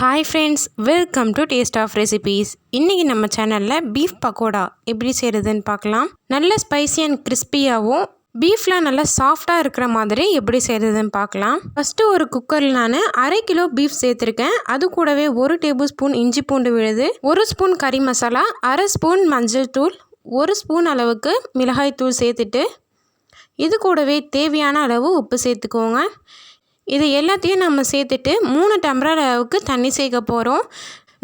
Hi friends welcome to taste of recipes இன்றைக்கி நம்ம சேனலில் பீஃப் பக்கோடா எப்படி செய்கிறதுன்னு பார்க்கலாம். நல்ல ஸ்பைசி அண்ட் கிறிஸ்பியாகவும் பீஃப்லாம் நல்லா சாஃப்டாக இருக்கிற மாதிரி எப்படி செய்கிறதுன்னு பார்க்கலாம். ஃபஸ்ட்டு ஒரு குக்கரில் நான் அரை கிலோ பீஃப் சேர்த்துருக்கேன். அது கூடவே ஒரு டேபிள் ஸ்பூன் இஞ்சி பூண்டு விழுது ஒரு ஸ்பூன் கறி மசாலா அரை ஸ்பூன் மஞ்சள் தூள் ஒரு ஸ்பூன் அளவுக்கு மிளகாய் தூள் சேர்த்துட்டு இது கூடவே தேவையான அளவு உப்பு சேர்த்துக்கோங்க. இது எல்லாத்தையும் நம்ம சேர்த்துட்டு மூணு டம்ளர் அளவுக்கு தண்ணி சேர்க்க போகிறோம்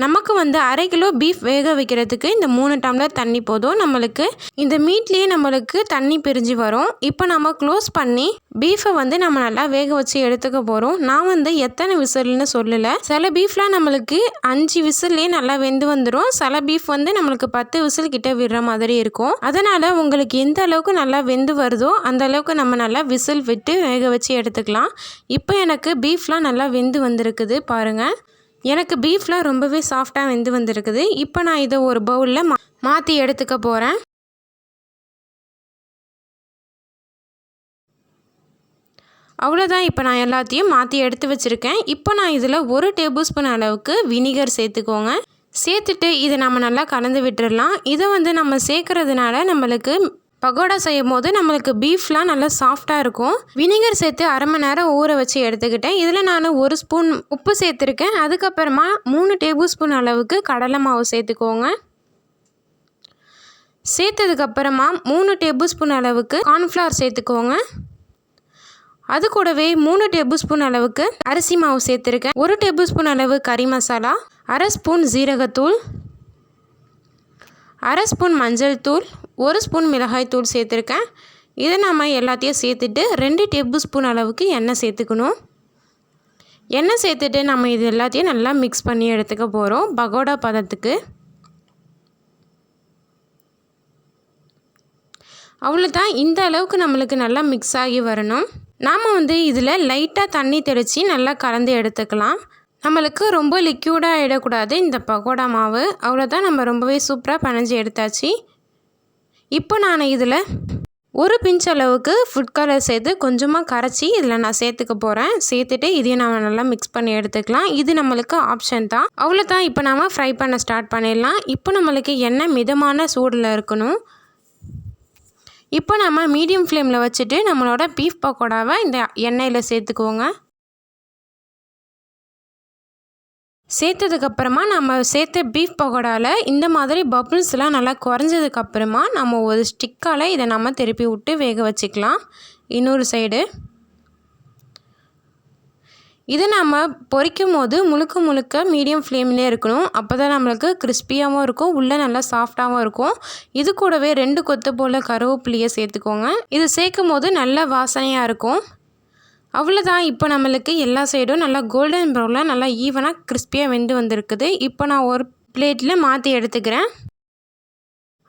நமக்கு வந்து அரை கிலோ பீஃப் வேக வைக்கிறதுக்கு இந்த மூணு டம்ளர் தண்ணி போதும். நம்மளுக்கு இந்த மீட்லேயே நம்மளுக்கு தண்ணி பிரிஞ்சு வரும். இப்போ நம்ம க்ளோஸ் பண்ணி பீஃபை வந்து நம்ம நல்லா வேக வச்சு எடுத்துக்க போகிறோம் நான் வந்து எத்தனை விசில்னு சொல்லலை. சில பீஃப்லாம் நம்மளுக்கு அஞ்சு விசில்லே நல்லா வெந்து வந்துடும் சில பீஃப் வந்து நம்மளுக்கு பத்து விசில் கிட்ட விடுற மாதிரி இருக்கும். அதனால் உங்களுக்கு எந்த அளவுக்கு நல்லா வெந்து வருதோ அந்த அளவுக்கு நம்ம நல்லா விசில் விட்டு வேக வச்சு எடுத்துக்கலாம். இப்போ எனக்கு பீஃப்லாம் நல்லா வெந்து வந்திருக்குது பாருங்கள் எனக்கு பீஃப்லாம் ரொம்பவே சாஃப்டாக வெந்து வந்திருக்குது. இப்போ நான் இதை ஒரு பவுலில் மா மாற்றி எடுத்துக்க போகிறேன் அவ்வளோதான் இப்போ நான் எல்லாத்தையும் மாற்றி எடுத்து வச்சுருக்கேன். இப்போ நான் இதில் ஒரு டேபிள் ஸ்பூன் அளவுக்கு வினிகர் சேர்த்துக்கோங்க. சேர்த்துட்டு இதை நம்ம நல்லா கலந்து விட்டுடலாம் இதை வந்து நம்ம சேர்க்குறதுனால நம்மளுக்கு பகோடா செய்யும் போது நம்மளுக்கு பீஃப்லாம் நல்லா சாஃப்டாக இருக்கும். வினிகர் சேர்த்து அரை மணி நேரம் ஊற வச்சு எடுத்துக்கிட்டேன். இதில் நான் ஒரு ஸ்பூன் உப்பு சேர்த்துருக்கேன். அதுக்கப்புறமா மூணு டேபிள் ஸ்பூன் அளவுக்கு கடலை மாவு சேர்த்துக்கோங்க. சேர்த்ததுக்கப்புறமா மூணு டேபிள் ஸ்பூன் அளவுக்கு கார்ன்ஃப்ளவர் சேர்த்துக்கோங்க. அது கூடவே மூணு டேபிள் ஸ்பூன் அளவுக்கு அரிசி மாவு சேர்த்துருக்கேன். ஒரு டேபிள் ஸ்பூன் அளவு கறி மசாலா அரை ஸ்பூன் ஜீரகத்தூள் அரை ஸ்பூன் மஞ்சள் தூள் ஒரு ஸ்பூன் மிளகாய் தூள் சேர்த்துருக்கேன். இதை நாம் எல்லாத்தையும் சேர்த்துட்டு ரெண்டு டேபிள் ஸ்பூன் அளவுக்கு எண்ணெய் சேர்த்துக்கணும். எண்ணெய் சேர்த்துட்டு நம்ம இது எல்லாத்தையும் நல்லா மிக்ஸ் பண்ணி எடுத்துக்க போகிறோம் பகோடா பதத்துக்கு. அவ்வளோதான் இந்த அளவுக்கு நம்மளுக்கு நல்லா மிக்ஸ் ஆகி வரணும். நாம் வந்து இதில் லைட்டாக தண்ணி தெளித்து நல்லா கலந்து எடுத்துக்கலாம். நம்மளுக்கு ரொம்ப லிக்யூடாக ஆகிடக்கூடாது இந்த பகோடா மாவு. அவ்வளோதான் நம்ம ரொம்பவே சூப்பராக பனைஞ்சி எடுத்தாச்சு. இப்போ நான் இதில் ஒரு பிஞ்ச் அளவுக்கு ஃபுட் கலர் சேர்த்து கொஞ்சமாக கரைச்சி இதில் நான் சேர்த்துக்க போகிறேன் சேர்த்துட்டு இதையும் நம்ம நல்லா மிக்ஸ் பண்ணி எடுத்துக்கலாம். இது நம்மளுக்கு ஆப்ஷன் தான். அவ்வளோ தான் இப்போ நாம் ஃப்ரை பண்ண ஸ்டார்ட் பண்ணிடலாம். இப்போ நம்மளுக்கு எண்ணெய் மிதமான சூடில் இருக்கணும்? இப்போ நம்ம மீடியம் ஃப்ளேமில் வச்சுட்டு நம்மளோட பீஃப் பக்கோடாவை இந்த எண்ணெயில் சேர்த்துக்குவோங்க சேர்த்ததுக்கப்புறமா நம்ம சேர்த்த பீஃப் பகோடாவில் இந்த மாதிரி பபுள்ஸ்லாம் நல்லா குறைஞ்சதுக்கப்புறமா நம்ம ஒரு ஸ்டிக்கால் இதை நம்ம திருப்பி விட்டு வேக வச்சுக்கலாம். இன்னொரு சைடு இதை நம்ம பொரிக்கும் போது முழுக்க முழுக்க மீடியம் ஃப்ளேம்லேயே இருக்கணும். அப்போ தான் நம்மளுக்கு கிறிஸ்பியாகவும் இருக்கும் உள்ளே நல்லா சாஃப்டாகவும் இருக்கும். இது கூடவே ரெண்டு கொத்து போல் கருவேப்பிலையை சேர்த்துக்கோங்க. இது சேர்க்கும் போது நல்ல வாசனையாக இருக்கும். அவ்வளோதான் இப்போ நம்மளுக்கு எல்லா சைடும் நல்லா கோல்டன் ப்ரௌனில் நல்லா ஈவனாக கிறிஸ்பியாக வெந்து வந்திருக்குது. இப்போ நான் ஒரு பிளேட்டில் மாற்றி எடுத்துக்கிறேன்.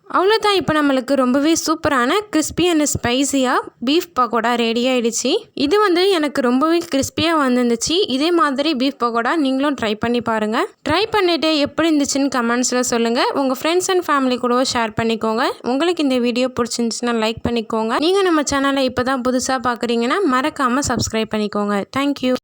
அவ்வளோதான் இப்போ நம்மளுக்கு ரொம்பவே சூப்பரான கிறிஸ்பி அண்ட் ஸ்பைஸியாக பீஃப் பக்கோடா ரெடி ஆகிடுச்சு இது வந்து எனக்கு ரொம்பவே கிறிஸ்பியாக வந்துருந்துச்சு. இதே மாதிரி பீஃப் பக்கோடா நீங்களும் ட்ரை பண்ணி பாருங்கள் ட்ரை பண்ணிவிட்டு எப்படி இருந்துச்சுன்னு கமெண்ட்ஸில் சொல்லுங்கள் உங்கள் ஃப்ரெண்ட்ஸ் அண்ட் ஃபேமிலி கூடவும் ஷேர் பண்ணிக்கோங்க. உங்களுக்கு இந்த வீடியோ பிடிச்சிருந்துச்சுன்னா லைக் பண்ணிக்கோங்க. நீங்கள் நம்ம சேனலை இப்போ தான் புதுசாக பார்க்குறீங்கன்னா மறக்காமல் சப்ஸ்கிரைப் பண்ணிக்கோங்க தேங்க்யூ